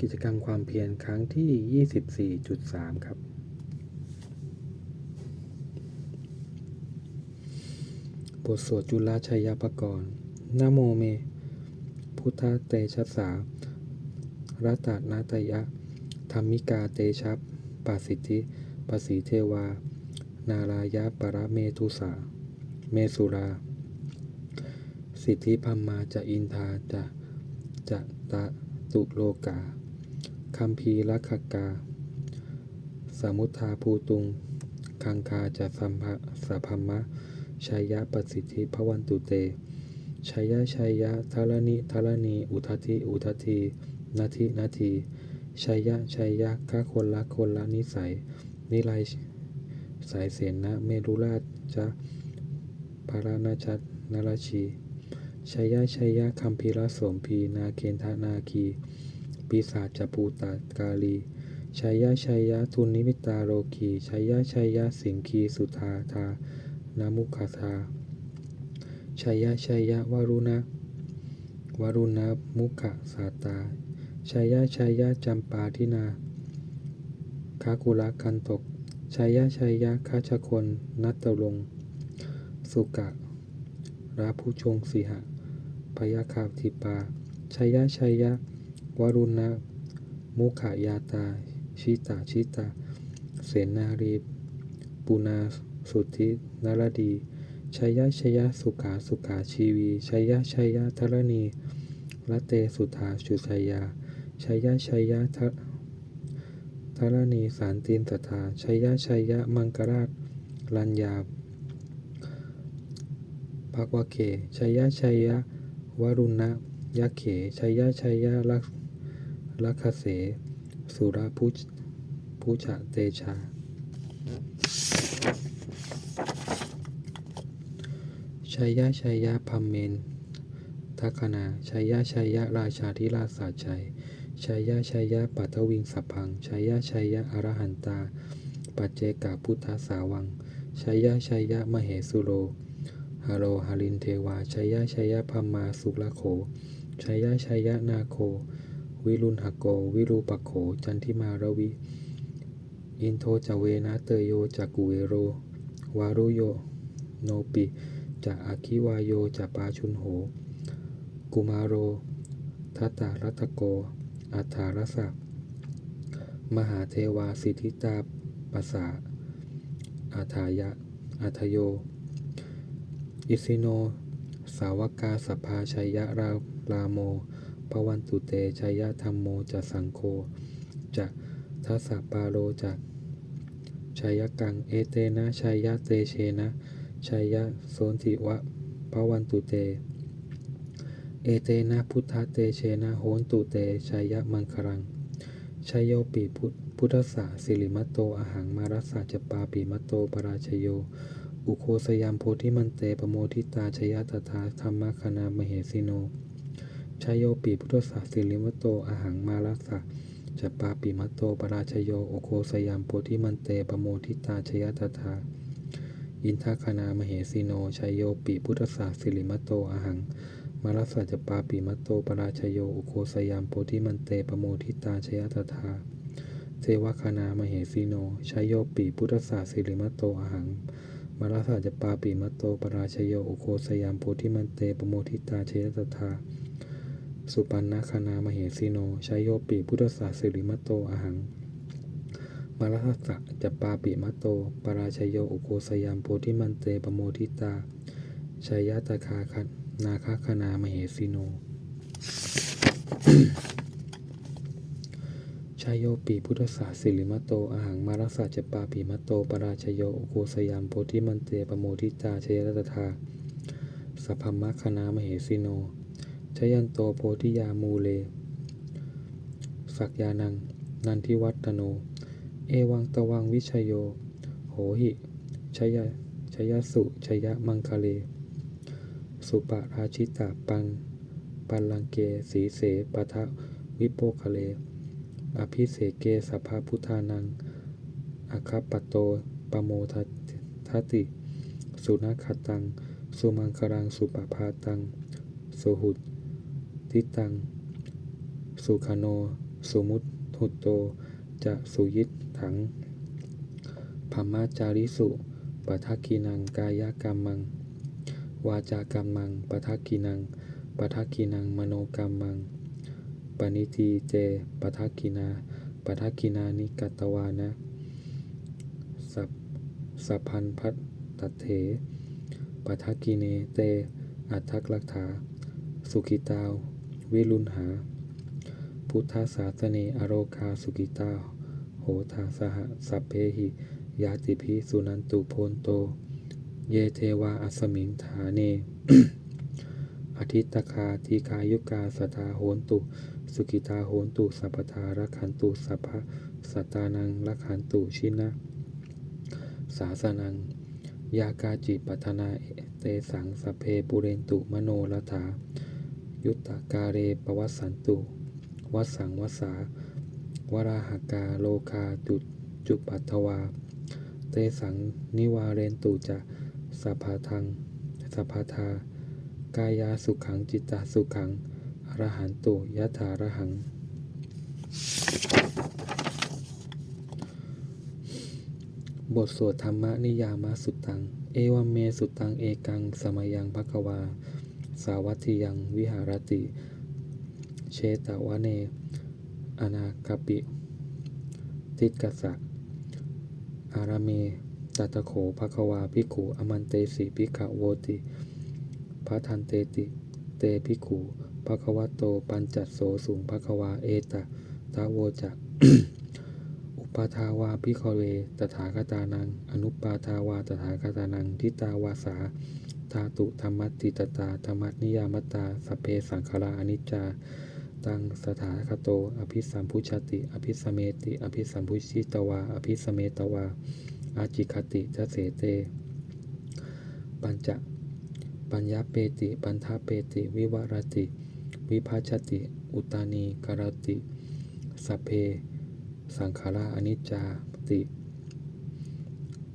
กิจกรรมความเพียรครั้งที่ 24.3 ครับ บทสวดจุลชัยยปกรณ์นโมเม พุทธเตชะสารัตนาตยะ ธรรมิกาเตชะปัสสิทธิปสีเทวา นารายะปรเมทุสา เมสุรา สิทธิพัมมาจะอินทาจะจะตะตุโลกา คัมภีรักกา สมุทธาภูตุง คังคาจะสัมภะสัพพมะชัยยะปสิทธิพวันตุเตชัยยะชัยยะทารณิทารณี อุทธิอุทธินาทินาทีชัยยะชัยยะข้าคนละคนละนิสัย นิไลสายเสนะเมรุราชจะพารานาชัดนราชีชัยยะชัยยะคัมภีรสมพีนาเคนทนาคี ปีศาจจปูตากาลีชัยยะชัยยะทุนนิมิตาโรคีชัยยะชัยยะสิงคีสุธาธานามุขธาชัยยะชัยยะวารุณะวารุณะมุขสาตาชัยยะชัยยะจำปาทินาคากุละกันตกชัยยะชัยยะคาชคนนัตตลง สุกะราผู้ชงสีหะพยาคาทิปาชัยยะชัยยะ วรุณะมุขายาตา ชิตาชิตา เสนารี ปุนาสุทธินารดีชัยยะชัยยะสุขาสุขาชีวีชัยยะชัยยะธรณีละเตสุธาชุชัยยาชัยยะชัยยะทธรณีสารตีนสถาชัยยะชัยยะมังกราชลัญญาภควเขชัยยะชัยยะวรุณะยักเขชัยยะชัยยะลักษ ลักขเส สุรพุชพุชะเตชา ชัยยะชัยยะพัมเมนทัคคณาชัยยะชัยยะราชาธิราชสาชัยชัยยะชัยยะปัทวิงสัพพังชัยยะชัยยะอรหันตา ปัจเจกาพุทธสาวังชัยยะชัยยะมเหสุโรฮาโรหารินเทวาชัยยะชัยยะพัมมาสุละโขชัยยะชัยยะนาโค วิรุณหโก วิรูปโข จันทิมารวิ อินโทจเวนะเตโยจักุเวโร วารุโย โนปิจะอาคิวายโยจะปาชุนโห กุมารโรทัตตารัตโก อัฏฐารสะมหาเทวาสิทธิตาปัสสะอาทายะ อัทโย อิสิโน สาวกาสภาชัยยะราลาโม ปวันตุเตชัยยะธรรมโมจะสังโฆจะทัสสะปาโลจะชัยยะกังเอเตนะชัยยะเตเชนะชัยยะโสนติวะปวันตุเต เอเตนะพุทธเตเชนะโหนตุเตชัยยะมังครังชัยโยปีพุทพุทธสสะสิริมัตโตอาหังมารัสสะจปาปีมัตโตปราชโย อุโคสยามโพธิมันเตปโมทิตาชยตถาธรรมคณามเหสิโน ชยโยปีพุทธสสะสิริมัตโตอาหังมารัสสะจปาปีมัตโตปราชโยโอโคสยามโพธิมันเตปโมทิตาชยตถาอินทคณามเหสิโนชยโยปีพุทธสสะสิริมัตโตอาหังมารัสสะจปาปิมัตโตปราชโยโอโคสยามโพธิมันเตปโมทิตาชยตถาเทวคณามเหสีโนชยโยปีพุทธศาสิริมัตโตอาหังมารัสสะจปาปิมัตโตปราชโยโอโคสยามโพธิมันเตปโมทิตาชยตถา สุปันนาคณามเหสีโนชัยโยปีพุทธศาสิริมัตโตอาหังมารัสสะจปาปิมัตโต ปราชโยอุโคสยามโพธิมันเตปโมทิตาชัยยตคาคนาคคณามเหสีโนชายโยปีพุทธศาสิริมัตโตอาหังมารัสสะเจปาปีมัตโต ปราชโยโอโคสยามโพธิมันเตปโมทิตาชยรัตถาสัพพมะคณามเหสิโน ชยันโตโพธิยามูเล สักยานัง นันทิวัตโน เอวังตวังวิชยโย โหหิ ชยชยสุ ชยมังคะเล สุปราชิตาปัง ปัลลังเก สีเสปะทะวิโปคะเล อภิเสเกสัพพพุทธานัง อคาปโตปโมทัทติ สุนัขตัง สุมังครัง สุปภาตัง สุหุติตัง สุขโน สุมุตหุตโต จะสุยิตถังพมาจาริสุปทักกินังกายกรรมัง วาจากรรมังปทักกินังปทักกินังมโนกรรมัง ปณิทีเจปทักกินาปทักกินานิกัตวานะ สัพสัพพันพัตตเถปทักกิเนเต อัตถักลักถา สุขิตาว วิรุณหา พุทธศาสเนอโรคาสุกิตา โหทาสหสัพเพหิ ยาติภิสุนันตุโพนโต เยเทวาอัสมิงฐาเนอทิตตคาทีคายุกาสตาโหนตุ สุกิตาโหนตุ สัพทารักขันตุ สัพพะสัตานังรักขันตุชินะ สาสนัง ยากาจิปัทนาเตสังสเพปุเรนตุมโนรถา ยุตตากาเรปวัสสันตุวัสสังวัสสาวราหกาโลคาจุจุปัทวา เตสังนิวาเรนตุจะสัพพาทังสัพพทากายาสุขังจิตตาสุขังอรหันตุยะถาระหัง บทสวดธรรมนิยามสุตัง เอวัมเมสุตังเอกังสมยังภควา สาวัตถิยังวิหารติ เชตวเน อนาคปิทิกสะอารเมตัตโขภควาภิขุอมันเตสิภิกขโวติพระทันเตติ เตภิขุภควโตปัญจัสโสสุงภควาเอตะทาโวจะอุปาทาวาภิกขเวตถาคตานัง อนุปาทาวาตถาคตานังทิตาวาสา ธาตุธรรมติตตาธรรมนิยามตาสเพสังขาราอนิจจาตังสถาคโต อภิสัมพุชติ อภิสเมติ อภิสัมพุชิตวา อภิสเมตวา อาจิคติทเสเต ปัญจ ปัญญาเปติ ปันทาเปติ วิวารติ วิภาชติ อุตานีการติสเพ สังขาราอนิจจาติ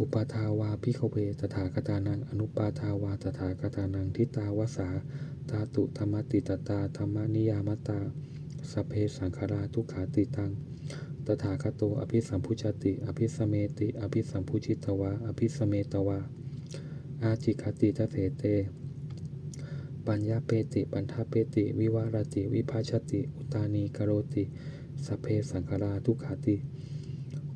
อุปาทาวาพิขเวตถาคตานัง อนุปาทาวาตถาคตานัง ทิตาวาสาธาตุธรรมติตตาธรรมนิยามตาสเพสังขาราทุกขาติตัง ตถาคโตอภิสัมพุชติ อภิสเมติ อภิสัมพุชิตวา อภิสเมตวา อาจิคติทเสเต ปัญญาเปติปันทาเปติ วิวารติ วิภาชติ อุตานีกโรติสเพสังขาราทุกขาติ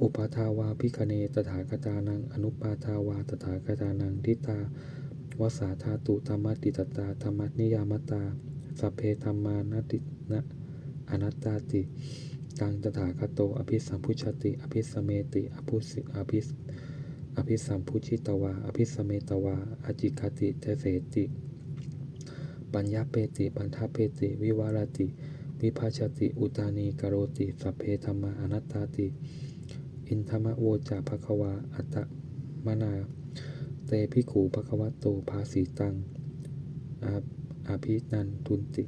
อุปาทาวาพิคเนตถาคตานัง อนุปาทาวาตถาคตานังทิตาวสาธาตุธรรมติตตาธรรมนิยามตาสัพเพธรรมานตินะอนัตตาติตังตถาคโต อภิสัมพุชติ อภิสเมติอภุสิอภิสอภิสัมพุชิตวา อภิสเมตวาอจิคติเทเสติ ปัญญาเปติปันทาเปติ วิวารติ วิภาชติ อุตานีกโรติ สัพเพธรรมาอนัตตาติ อินทมะโวจาภควา อัตมนา เตภิขุภควโตภาสีตังอาอาภินันทุนติ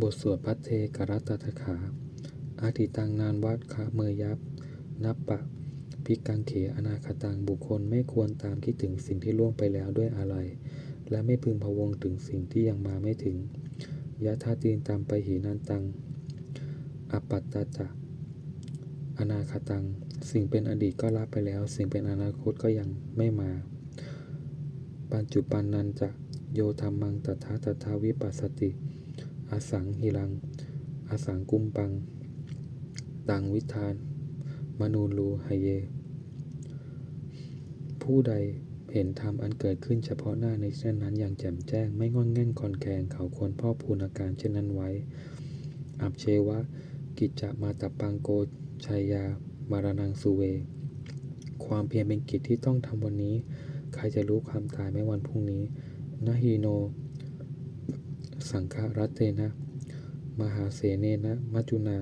บทสวดพัทเทกรัตตถาอาทิตังนานวัดคะเมยับ นับปะพิกังเขอนาคตังบุคคลไม่ควรตามคิดถึงสิ่งที่ล่วงไปแล้วด้วยอะไร และไม่พึงพะวงถึงสิ่งที่ยังมาไม่ถึงยะธาตีนตามไปหีนันตัง อปัตตจะอนาคตัง สิ่งเป็นอดีตก็รับไปแล้ว สิ่งเป็นอนาคตก็ยังไม่มา ปัจจุบันนันจะโยธรรมังตถาตถาวิปัสสติอสังหิรังอสังกุมปัง ตังวิธาน มนูลูหเย ผู้ใดเห็นธรรมอันเกิดขึ้นเฉพาะหน้าในเช่นนั้นอย่างแจ่มแจ้ง ไม่งอนแง่นคอนแคงเขาควรพ่อพูนอาการเช่นนั้นไว้ อับเชวะ กิจจะมาตปังโกชัยยามารนังสุเว ความเพียรเป็นกิจที่ต้องทำวันนี้ ใครจะรู้ความตายไม่วันพรุ่งนี้นาฮีโน สังฆรัตเตนะ มหาเสเนนะมัจจุนา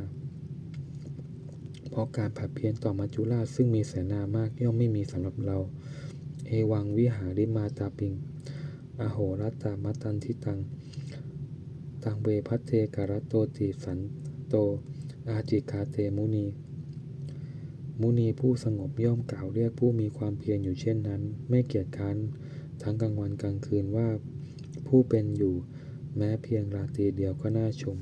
เพราะการผัดเพี้ยนต่อมัจจุราชซึ่งมีแสนามากย่อมไม่มีสำหรับเรา เอวังวิหาริมาตาปิง อโหรัตตามัตันทิตัง ตังเวพัเทกรตโตติสันโต อาจิคาเตมุนี มุนีผู้สงบย่อมกล่าวเรียกผู้มีความเพียรอยู่เช่นนั้น ไม่เกียจค้านทั้งกลางวันกลางคืนว่าผู้เป็นอยู่แม้เพียงราตรีเดียวก็น่าชม